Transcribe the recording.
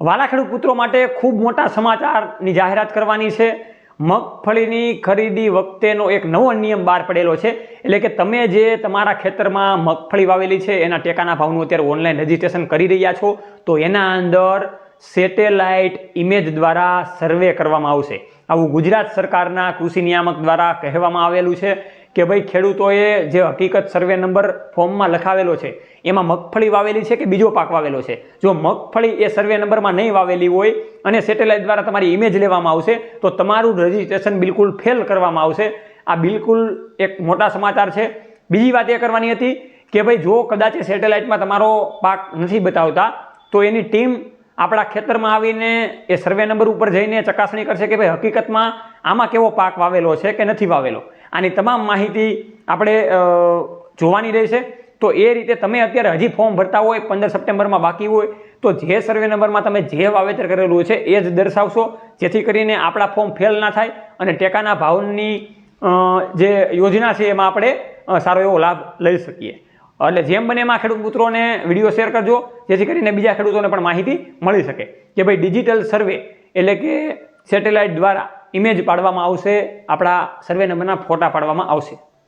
વાલા પુત્રો માટે ખૂબ મોટા સમાચારની જાહેરાત કરવાની છે. મગફળીની ખરીદી વખતેનો એક નવો નિયમ બહાર પડેલો છે. એટલે કે તમે જે તમારા ખેતરમાં મગફળી વાવેલી છે, એના ટેકાના ભાવનું અત્યારે ઓનલાઈન રજીસ્ટ્રેશન કરી રહ્યા છો, તો એના અંદર સેટેલાઇટ ઇમેજ દ્વારા સર્વે કરવામાં આવશે. આવું ગુજરાત સરકારના કૃષિ નિયામક દ્વારા કહેવામાં આવેલું છે. કે ભાઈ, ખેડૂતોએ જે હકીકત સર્વે નંબર ફોર્મમાં લખાવેલો છે, એમાં મગફળી વાવેલી છે કે બીજો પાક વાવેલો છે? જો મગફળી એ સર્વે નંબરમાં નહીં વાવેલી હોય અને સેટેલાઇટ દ્વારા તમારી ઇમેજ લેવામાં આવશે, તો તમારું રજીસ્ટ્રેશન બિલકુલ ફેલ કરવામાં આવશે. આ બિલકુલ એક મોટા સમાચાર છે. બીજી વાત એ કરવાની હતી કે ભાઈ, જો કદાચ એ સેટેલાઇટમાં તમારો પાક નથી બતાવતા, તો એની ટીમ આપણા ખેતરમાં આવીને એ સર્વે નંબર ઉપર જઈને ચકાસણી કરશે કે ભાઈ, હકીકતમાં આમાં કેવો પાક વાવેલો છે કે નથી વાવેલો. આની તમામ માહિતી આપણે જોવાની રહેશે. તો એ રીતે તમે અત્યારે હજી ફોર્મ ભરતા હોય, પંદર સપ્ટેમ્બરમાં બાકી હોય, તો જે સર્વે નંબરમાં તમે જે વાવેતર કરેલું છે, એ જ દર્શાવશો. જેથી કરીને આપણા ફોર્મ ફેલ ના થાય અને ટેકાના ભાવની જે યોજના છે, એમાં આપણે સારો એવો લાભ લઈ શકીએ. એટલે જેમ બને એમાં ખેડૂત મિત્રોને વીડિયો શેર કરજો, જેથી કરીને બીજા ખેડૂતોને પણ માહિતી મળી શકે. કે ભાઈ, ડિજિટલ સર્વે એટલે કે સેટેલાઇટ દ્વારા ઇમેજ પાડવામાં આવશે. આપણા સર્વે નંબરના ફોટા પાડવામાં આવશે.